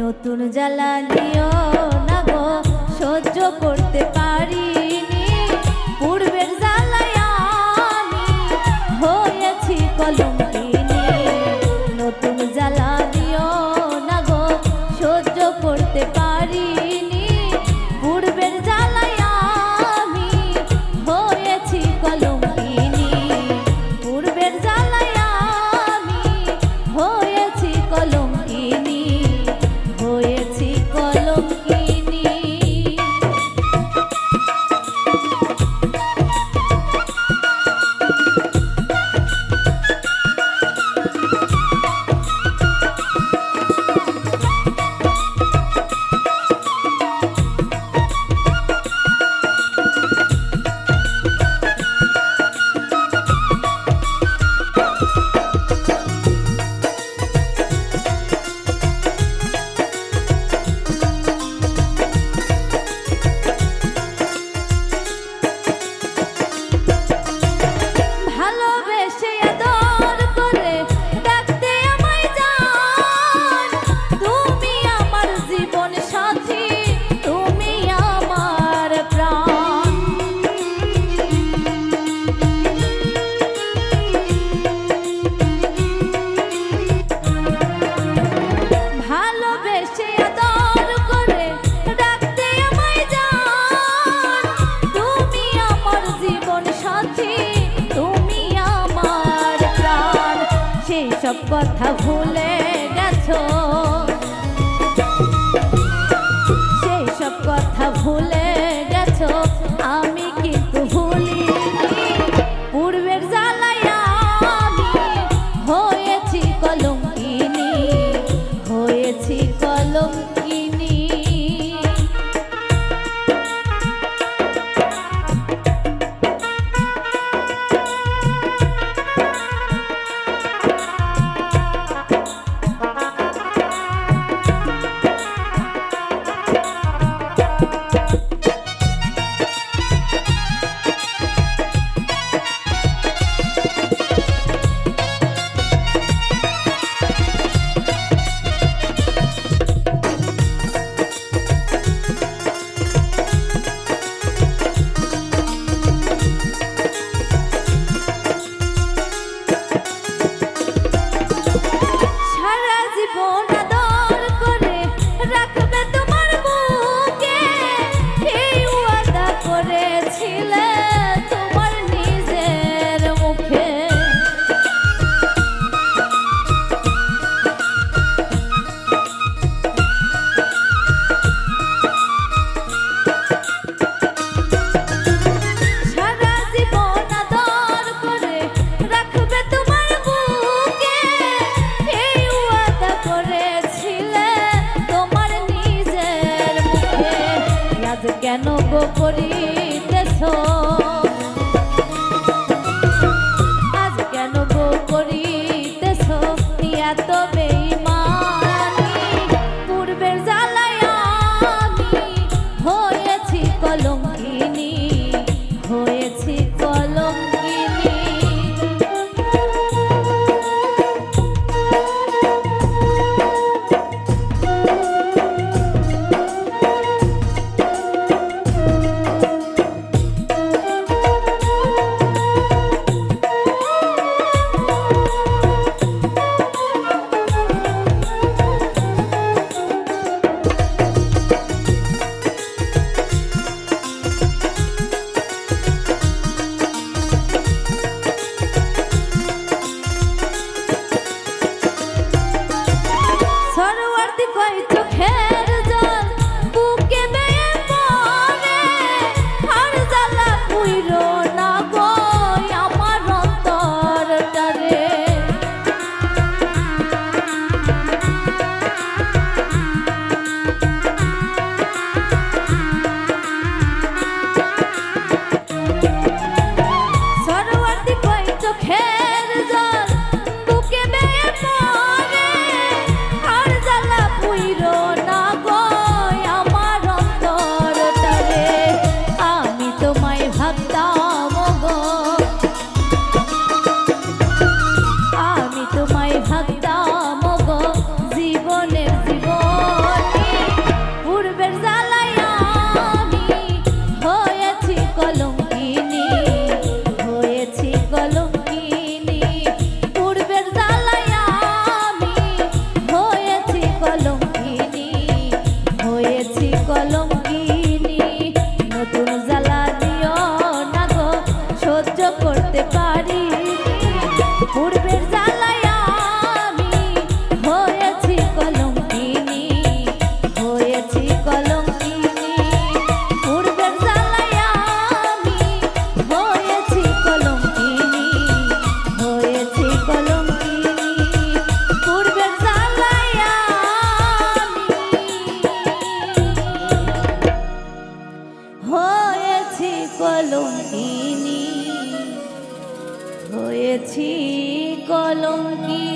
নতুন জ্বালা সহ্য করতে পারি। কথা ভুলে গেছো? কেন গো করি? করতে পারি। পূর্বের হয়েছি কলঙ্কিনী